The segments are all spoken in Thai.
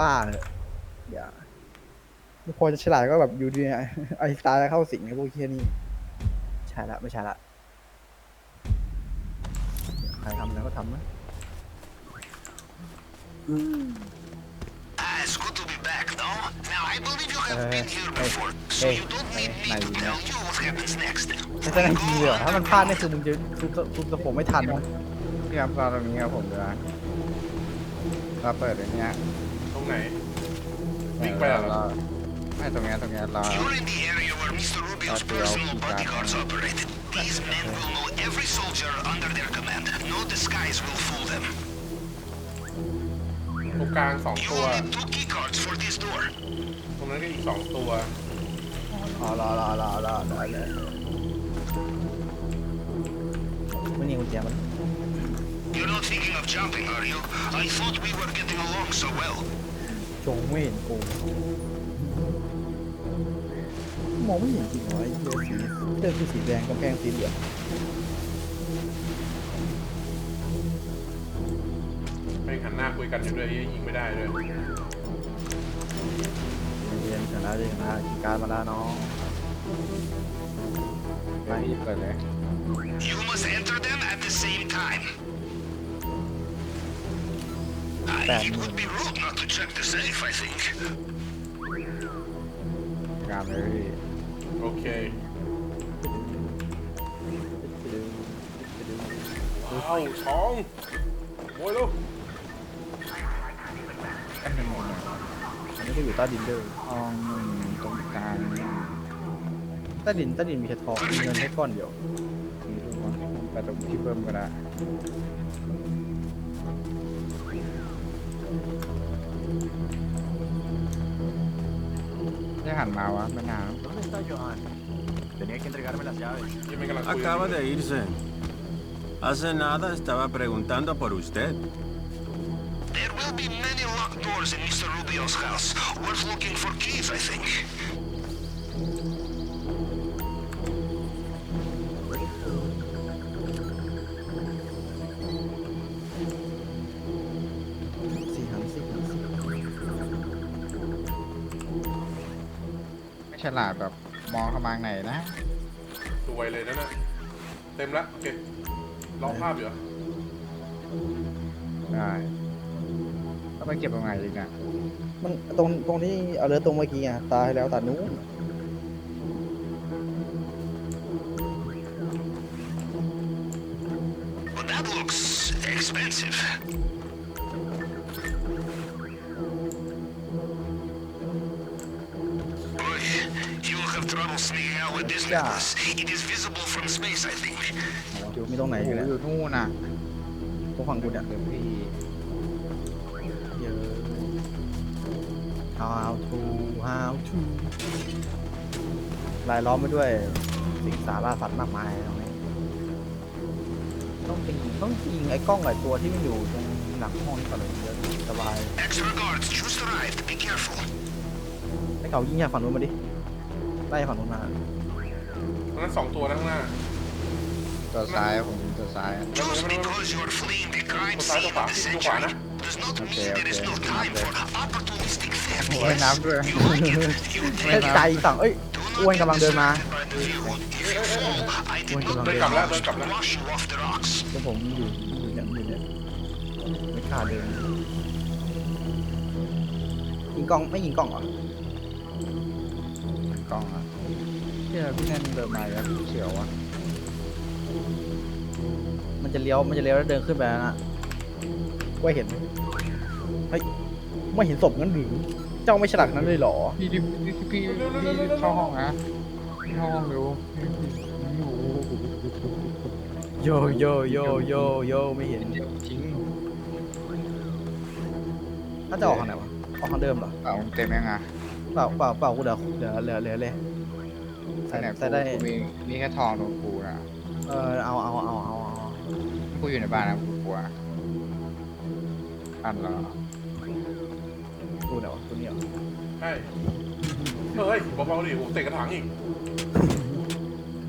ป้าเนี่ยอย่าไม่พอจะฉลาดก็แบบอยู่ดีไอ้ตายเข้าสิงไอ้พวกเคียนี่ใช่ละไม่ใช่ละใครทำแล้วก็ทำนะ Ah, it's good to be back, no? Now, I believe you have Uh, been here hey, before, so hey, you don't hey, need me này to gì tell you what happens next. ไม่ใช่นาทีเหรอถ้ามันพลาดนี่คือมึงจะทุบทุบตะผมไม่ทันนะนี่ครับรอตรงนี้ครับผมเดี๋ยวนะเราเปิดอย่างเงี้ย ไหน วิ่งไปเหรอ รอไม่ตรงเนี้ยตรงเนี้ยรอ You're in the area where Mr. Rubio's That's the personal LP bodyguards guy. operated. These men will know every soldier under their command. No disguise will fool them. ตรงกลางสอง You ตัว will need two key cards for this door. ตรงนั้นก็อีกสองตัว อ๋อรอรอรอรอรอเลยไม่นี่กุญแจมัน You're not thinking of jumping, are you? I thought we were getting along so well. จงไม่เห็นกูมองไม่เห็นจริงเหรอไอ้เหี้ยสีเสื้อคือสีแดงกำแพงสีเหลืองไม่หันหน้าคุยกันอยู่ด้วยยิงไม่ได้เลยเรียนชนะเรียนชนะกีการมาแล้วน้องไปเปิดเลย You must enter them at the same time. Uh, it would be rude not to check the safe, I think. งานเลยพี่โอเคว้าวท้องโอ้ยลูกอันหนึ่งหนึ่งอันนี้ก็อยู่ใต้ดินเด้อห้องหนึ่งตรงกลางนี่ใต้ดินใต้ดินมีแค่ทองมีเงินแค่ก้อนเดียวมีรูปมั้งไปตรงที่เพิ่มก็ได้ ได้หันมาวะไม่นาน ¿Dónde está Johan? Tenía que entregarme las llaves. ยังไม่กำลังคุย Acaba de irse. Hace nada estaba preguntando por usted. There will be many locked doors in Mr. Rubio's house. Worth looking for keys, I think. ฉลาดแบบมองเข้ามาข้างในนะสวยเลยนั่นน่ะเต็มละโอเคลองภาพอยู่เหรอได้แล้วไปเก็บตรงไหนอีกอะมันตรงตรงที่เอาเรือตรงเมื่อกี้อะตายแล้วตัดนู้น you will have trouble sneaking out with this Yeah. necklace. It is visible from space, I think. อยู่มีตรงไหนโอ้อโหยู่อยู่นู่นน่ะตรงฝั่งกูเนี่ยเดี๋ยวพี่เยอะ how to how to ลายล้อมไปด้วยสิ่งสาราสัตว์มากมายตรงนี้ต้องจริงต้องยิงไอ้กล้องไอ้ตัวที่มันอยู่ตรงหลังห้องนี่ก่อนเลยเดี๋ยวสบาย Extra guards just arrived. Be careful. ไอ้เก่ายิงจากฝั่งนู้นมาดิ ไล่ฝั่งนู้นมาตรงนั้นสองตัวนะข้างหน้า ตัวซ้ายผมตัวซ้าย Just because you're fleeing the crime ตัวซ้าย scene ตัวขวา of the ตัวขวา century นะ does not Okay, mean there is okay. no time for opportunistic theft. โอ้ยน้ำด้วย You like it? You ไม่ไอ้ take นับไก่สั่งเอ้ย Do อ้วน not กำลังเดินมา get distracted by the view. If you fall, I did อ้วน not กำลังเดิเดินนกลับมาแล้วเดินกลับแล้ว wash you off the rocks. ก็ผมอยู่อยู่เนี่ยอยู่เนี่ยไม่ขาดเดินยิงกล้องไม่ยิงกล้องเหรอ กล้องอะที่เราพี่แน่นเดินมาแล้วเขียวอะมันจะเลี้ยวมันจะเลี้ยวแล้วเดินขึ้นไปแล้วนะว่าเห็นเฮ้ยไม่เห็นศพงั้นหรือเจ้าไม่ฉลาดนั้นเลยเหรอพี่พี่พี่พี่พี่เข้าห้องนะพี่เข้าห้องเร็วอยู่โยโยโยโยโยไม่เห็นเดี๋ยวทิ้งถ้าจะออกทางไหนวะออกทางเดิมเหรอเปล่าเต็มยังอะ เปล่าเปล่าเปล่ากูเดี๋ยวเหลือเหลือเหลือเลยใส่ไหนใส่ได้กูมีมีแค่ทองตรงกูนะเออเอาเอาเอาเอาเอากูอยู่ในบ้านนะกูกลัวอันเหรอดูเดี๋ยวตัวนี้เหรอใช่เฮ้ยเบาๆดิโอ้เตะกระถางอีก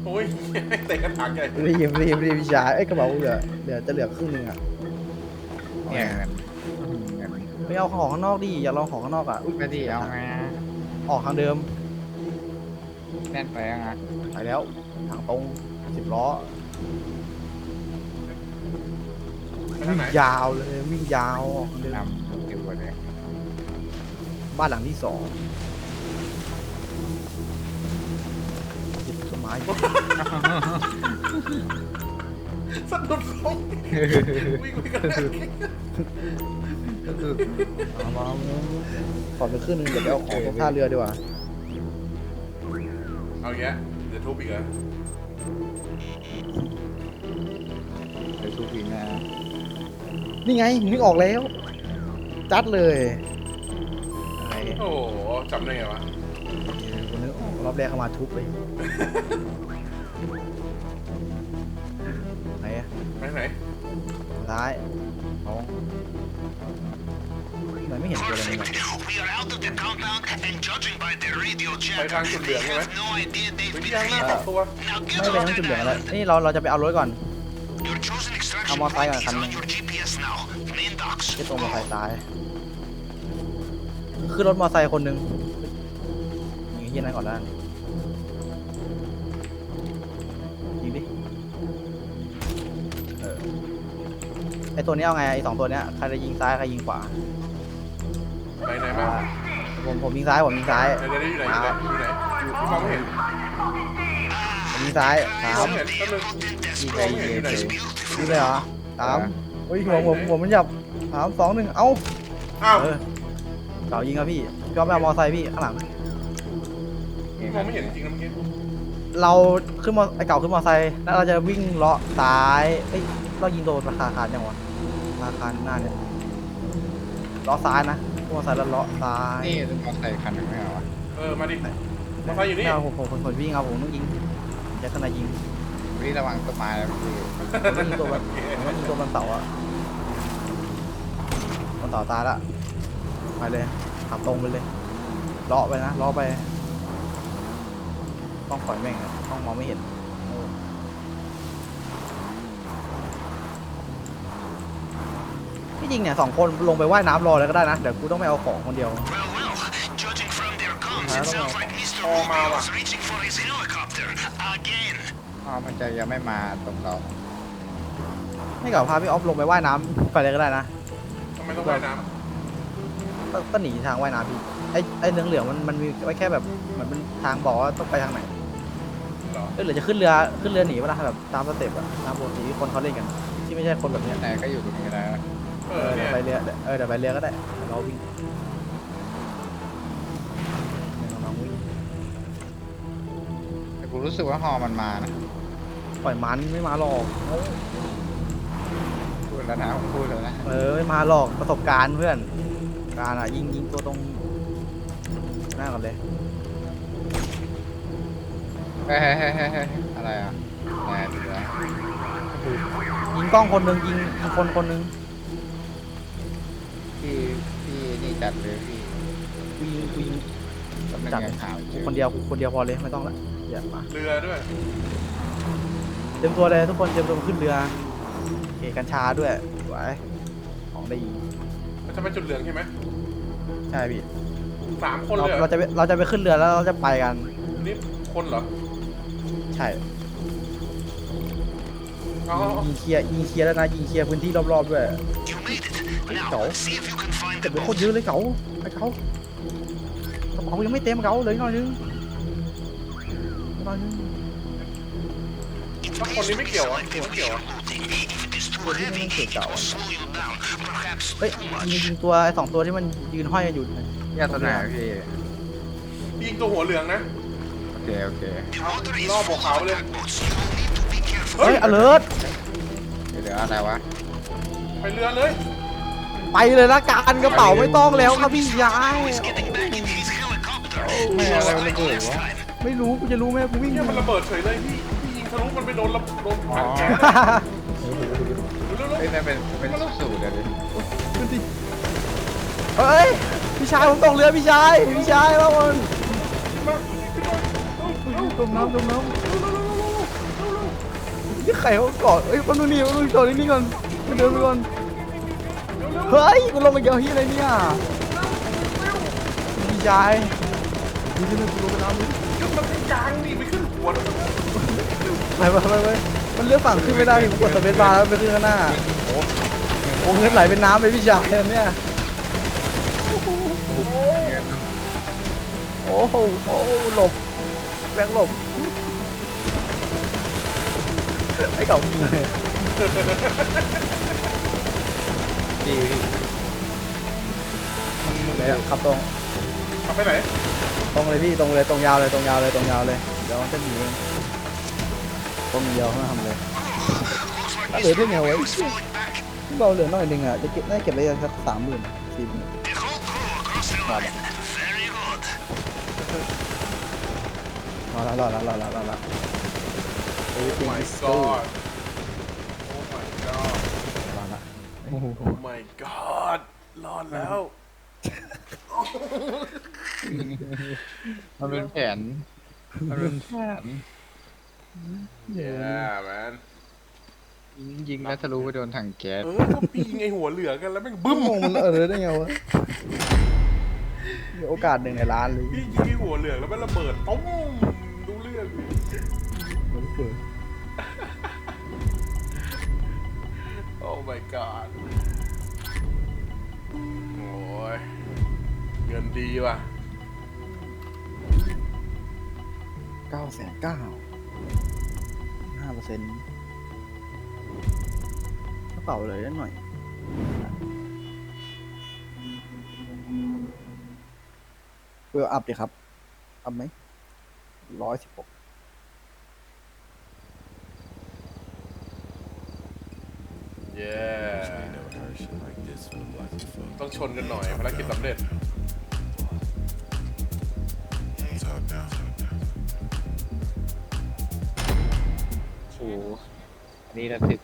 โอ้ยเตะกระถางใหญ่รีบรีบรีบพี่ชายเอ้ยกระเป๋าเหลือเหลือจะเหลือครึ่งหนึงอะเนี่ยเงินเงินไปไม่เอาของข้างนอกดิอย่าลองของข้างนอกอะพูดไปดิเอาไงอะ ออกทางเดิม แน่นไปยังไงไปแล้ว ทางตรงสิบล้อ ไปทาวิ่งงไหนยาวเลย วิ่งยาวออกทางเดิมนำอยู่บนเลยบ้านหลังที่สองติดต้นไม้ สะดุดลงวิ่งไปกันเลยมามามาขอไปขึ้นนึงเดี๋ยวไปเอาของตรงท่าเรือดีกว่าเอาแยะเดี๋ยวทุบอีกเหรอไปทุกทีนะนี่ไงนึกออกแล้ว จัดเลยไอ้โอ้โหจำได้ไงวะคนนึกออกรอบแรกเข้ามาทุบไป ไปไหนซ้ายสองทำไมไม่เห็นตัวอะไรเลย Perfect. We are out of the compound, and judging by their radio ไป jack, ทางจุดเหลื they องใช่ไหม have no idea they've ไป been ย่างหน้า here. สองตัว Now ไม่ get เป็น off ต้องจุด that เหลืองอะไร island. นี่เราเราจะไปเอารถก่อน Your chosen extraction Vamos a point pagar, is on Carmen. your GPS now. Main docks. ที่ตรงมอไซค์ซ้าย ขึ้นรถมอไซค์คนหนึ่งยิงที่นั่นก่อนแล้วกัน ไอตัวนี้เอาไงไอสองตัวเนี้ยใครจะยิงซ้ายใครยิงขวาไปไหนมาผมผมยิงซ้ายผมยิงซ้ายเดี๋ยวเดี๋ยวอยู่ไหนอยู่ไหนอยู่ไหนอยู่มองไม่เห็นผมยิงซ้ายสามมองไม่เห็นแป๊บนึงยิงมไปองยิไม่งเห็นอยู่ไหนยิงเลยเหรอสามเฮ้ยหัวผมผมมันหยับสามสองหนึ่งเอ้าอ้าวเออเก่ายิงครับพี่พี่ก็ไปเอามอไซค์พี่ข้างหลังมองไม่เห็นจริงๆนะเมื่อกี้เราขึ้นมอไอเก่าขึ้นมอไซค์แล้วเราจะวิ่งเลาะซ้ายเอ้ย เรายิงโดนราคาคารยังวะราคาหน้าเนี่ยเลาะซ้ายนะขึ้นมอไซค์แล้วเลาะซ้ายนี่จะมาใส่คันหนึ่งไม่เอาวะเออ มาดิมอไซค์อยู่นี่ ไม่เอาผมผมผมผมวิ่งเอาผมต้องยิงแจ็คขนาดยิงวิ่งระวังต้นไม้แล้วพี่ผมต้องยิงตัวมันผมต้องยิงตัวมันเสาอะมันเสาตายละไปเลยขับตรงไปเลยเลาะไปนะเลาะไป ต้องปล่อยแม่งอะต้องมองไม่เห็นเออที่ จริงเนี่ยสองคนลงไปว่ายน้ำรอเลยก็ได้นะ เดี๋ยวกูต้องไปเอาของคนเดียว Well, well, judging from their comms, it sounds like Mr. Oh, Rubio mama. is reaching for his helicopter again. อ๋อมันจะยังไม่มาตรงเราไม่กับพาพี่ออฟลงไปว่ายน้ำไปเลยก็ได้นะทำไมต้องว่ายน้ก็ก็หนีทางว่ายน้ำพี่ไอ้ไอ้เหลืองเหลืองๆมันมันมีไว้แค่แบบเหมือนเป็นทางบอกว่าต้องไปทางไหนำเหรอเออหรือจะขึ้นเรือขึ้นเรือหนีเวลาแบบตามสเต็ปอะตามปกติที่คนเขาเล่นกัน ที่ไม่ใช่คนแบบเนี้ยไหนก็อยู่ตรงนี้นะเอ เอออเนี่เดี๋ยยวไปเรือเออเดี๋ยวไปเรือก็ได้เราวิ่งน้องๆวิ่งแต่กูรู้สึกว่าฮอมันมานะปล่อยมันไม่มาหรอก พูดแล้วนะผมพูดแล้วนะเออไม่มาหรอกประสบการณ์เพื่อน การอะยิงยิงตัวตรงหน้าก่อนเลยเฮ้ยเฮ้ยเฮ้ยเฮ้ยเฮ้ยอะไรอะแหน่ดีแล้วยิงกล้องคนหนึ่งยิงยิงคนคนหนึ่ง จัดเลยพี่กูยิงกูยิงกำลังจัดยังหาไม่เจอคนเดียวคนเดียวพอเลยไม่ต้องละอย่ามาเรือด้วยเตรียมตัวเลยทุกคนเตรียมตัวขึ้นเรือโอเคกัญชาด้วยสวยของดีมันจะไปจุดเหลืองใช่ไหมใช่พี่สามคนเราเลยเหรเราอจะไปเราจะไปขึ้นเรือแล้วเราจะไปกันนี่คนเหรอใช่เอาเอาเอายิงเคลียร์ยิงเคลียร์แล้วนะยิงเคลียร์พื้นที่รอบๆด้วย You made it. Go. Now, see if you can find เก็บ the ไว้โคตร boat. เยอะเลยเก๋าไอ้เก๋ากระเป๋ายังไม่เต็มเก๋าเหลยหน่อยนึงหน่อยนึงแล้วคนนี้ไม่เกี่ยวอะ Selective ไม่เกี่ยว with อะ your looting. If it is too What do you heavy, mean, it take out? will slow you down. Perhaps เฮ้ย too ยิง much. ยิงตัวไอ้สองตัวที่มันยืนห้อยกันอยู่แยกตัวไหนอะพี่ยิงตัวหัวเหลืองนะโอเคโอเค The water is No, full Bocao, of เลย attack boats. You will need to be careful. เฮ้ย alert เดี๋ยวเดี๋ยวอะไรวะไปเรือเลย ไปเลยละกันกระเป๋าไม่ต้องแล้วครับพี่ยาย He's getting back in his helicopter. ไม่อะไร Just มัน like ระเบิด last วะ time. ไม่รู้กูจะรู้ไหมกูวิ่งอเนี่ยยู่มันระเบิดเฉยเลยพี่พี่ยิงทะลุมันไปโดนระโดนถังแก๊สเร็วๆเฮ้ยมันเป็นเป็นสูตรเลยดิเฮ้ยพี่ชายผมตกเรือพี่ชายพี่ชายว่ามันจมน้ำจมน้ำนี่ใครเขาเกาะเอ้ยแป๊บนึงนี่แป๊บนึงจอดนี่ก่อนเดินไปก่อน เร็วเฮ้ยกูลงมาเกี่ยวที่อะไรเนี่ยพี่ชายนี่ที่นึงกูลงไปน้ำดิก็มันเป็นยางนี่ไปขึ้นหัวแล้วมันไปไปไปไปมันเลือกฝั่งขึ้นไม่ได้ผมกดสเปซบาร์แล้วไปขึ้นข้างหน้าโอ้โหเงินไหลเป็นน้ำไปพี่ชายอันเนี่ยโอ้โหโอ้โหหลบแบงหลบไอ้เก่ายิงเลย ดีพี่เลยขับตรงขับไปไหนตรงเลยพี่ตรงเลยตรงยาวเลยตรงยาวเลยตรงยาวเลยเดี๋ยวมันจะหนีเองตรงยาวไม่ทำเลยถ้าเหลือได้ไงวะพี่เบาเหลือหน่อยหนึงอะจะเก็บน่าจะเก็บได้สักสามหมื่นสี่หมื่น The whole crew across the line. Very good. รอละรอละรอละรอละโอ้ my god โอ้ my god รอละ โอ้ my god รอดแล้ว มันเป็นแผนมันเป็นแผน yeah man ยิงแล้วทะลุไปโดนถังแก๊สเออก็ปีไงหัวเหลือกันแล้วแม่งบึ้มงงมันเออได้ไงวะมีโอกาสหนึ่งในล้านเลยพี่ยิงไอ้หัวเหลืองแล้วมันระเบิดตุ้มดูเรื่อง มันเปิด my god โอ้ยเงินดีว่ะเก้าแสนเก้าห้าเปอร์เซ็นต์กระเป๋าเลยได้หน่อย เวลอัพดิครับอัพไหมร้อยสิบหก เย้ ต้องชนกันหน่อยภารกิจสำเร็จโอ้โหอันนี่ระทึก